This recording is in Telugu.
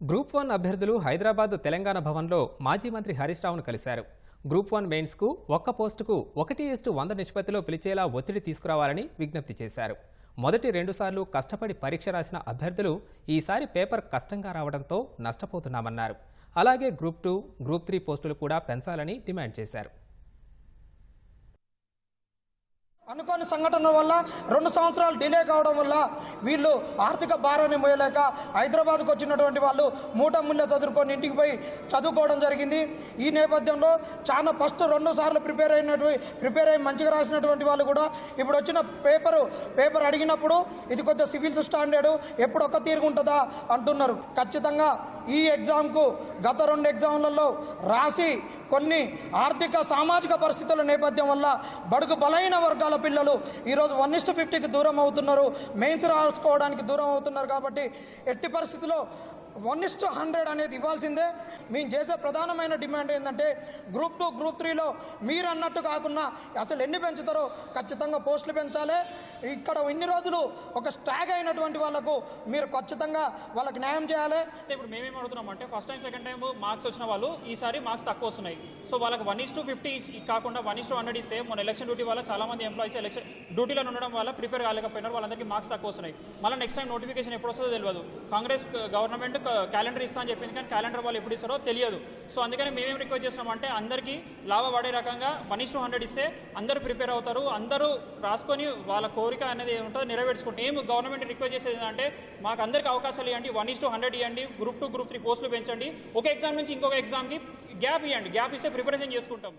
గ్రూప్ వన్ అభ్యర్థులు హైదరాబాద్ తెలంగాణ భవన్లో మాజీ మంత్రి హరీష్ రావును కలిశారు. గ్రూప్ వన్ మెయిన్స్కు ఒక్క పోస్టుకు ఒకటి ఇస్టు వంద నిష్పత్తిలో పిలిచేలా ఒత్తిడి తీసుకురావాలని విజ్ఞప్తి చేశారు. మొదటి రెండుసార్లు కష్టపడి పరీక్ష రాసిన అభ్యర్థులు ఈసారి పేపర్ కష్టంగా రావడంతో నష్టపోతున్నామన్నారు. అలాగే గ్రూప్ టూ గ్రూప్ త్రీ పోస్టులు కూడా పెంచాలని డిమాండ్ చేశారు. అనుకోని సంఘటన వల్ల రెండు సంవత్సరాలు డిలే కావడం వల్ల వీళ్ళు ఆర్థిక భారాన్ని మోయలేక హైదరాబాద్కు వచ్చినటువంటి వాళ్ళు మూట ముళ్ళ చదువుకొని ఇంటికి పోయి చదువుకోవడం జరిగింది. ఈ నేపథ్యంలో చాలా ఫస్ట్ రెండు సార్లు ప్రిపేర్ అయినటువంటి ప్రిపేర్ అయ్యి మంచిగా రాసినటువంటి వాళ్ళు కూడా ఇప్పుడు వచ్చిన పేపరు పేపర్ అడిగినప్పుడు ఇది కొద్దిగా సివిల్స్ స్టాండర్డ్ ఎప్పుడు ఒక్క తీరుగుంటుందా అంటున్నారు. ఖచ్చితంగా ఈ ఎగ్జామ్కు గత రెండు ఎగ్జామ్లలో రాసి కొన్ని ఆర్థిక సామాజిక పరిస్థితుల నేపథ్యం వల్ల బడుగు బలైన వర్గాల పిల్లలు ఈరోజు వన్ ఇస్టు ఫిఫ్టీకి దూరం అవుతున్నారు. మెయిన్స్ రాసుకోవడానికి దూరం అవుతున్నారు కాబట్టి ఎట్టి పరిస్థితుల్లో వన్ ఇస్ టు హండ్రెడ్ అనేది ఇవ్వాల్సిందే. మేము చేసే ప్రధానమైన డిమాండ్ ఏంటంటే గ్రూప్ టూ గ్రూప్ త్రీలో మీరు అన్నట్టు కాకుండా అసలు ఎన్ని పెంచుతారో ఖచ్చితంగా పోస్టులు పెంచాలి. ఇక్కడ ఇన్ని రోజులు ఒక స్టాగ్ అయినటువంటి వాళ్ళకు మీరు ఖచ్చితంగా వాళ్ళకి న్యాయం చేయాలి. ఇప్పుడు మేమేం అడుగుతున్నాం అంటే first time second time marks వచ్చిన వాళ్ళు ఈసారి మార్క్స్ తక్కువ వస్తున్నాయి. సో వాళ్ళకి వన్ ఇస్ టు ఫిఫ్టీ కాకుండా వన్ ఇస్ టు హండ్రెడ్ ఇస్తే మన ఎలక్షన్ డ్యూటీ వల్ల చాలా మంది ఎంప్లాయీస్ ఎలక్షన్ డ్యూటీలో ఉండడం వల్ల ప్రిపేర్ కాలేకపోయినారు. వాళ్ళందరికీ మార్క్స్ తక్కువ వస్తున్నాయి. మళ్ళీ నెక్స్ట్ టైం నోటిఫికేషన్ ఎప్పుడు వస్తుందో తెలియదు. కాంగ్రెస్ uh, గవర్నమెంట్ క్యాలెండర్ ఇస్తా అని చెప్పింది కానీ క్యాలెండర్ వాళ్ళు ఎప్పుడు ఇస్తారో తెలియదు. సో అందుకని మేమేం రిక్వెస్ట్ చేస్తున్నామంటే అందరికీ అందరికీ లాభపడే రకంగా వన్ ఇస్ టు హండ్రెడ్ ఇస్తే అందరూ ప్రిపేర్ అవుతారు అందరూ రాసుకొని వాళ్ళ కోరిక అనేది ఉంటుందో నెరవేర్చుకుంటాం మేము గవర్నమెంట్ రిక్వెస్ట్ చేసేది ఏంటంటే మాకు అందరికీ అవకాశాలు ఇవ్వండి వన్ ఇస్ టు హండ్రెడ్ ఇవ్వండి గ్రూప్ టూ గ్రూప్ త్రీ పోస్టులు పెంచండి. ఒక ఎగ్జామ్ నుంచి ఇంకొక ఎగ్జామ్కి గ్యాప్ ఇవ్వండి. గ్యాప్ ఇస్తే ప్రిపరేషన్ చేసుకుంటాం.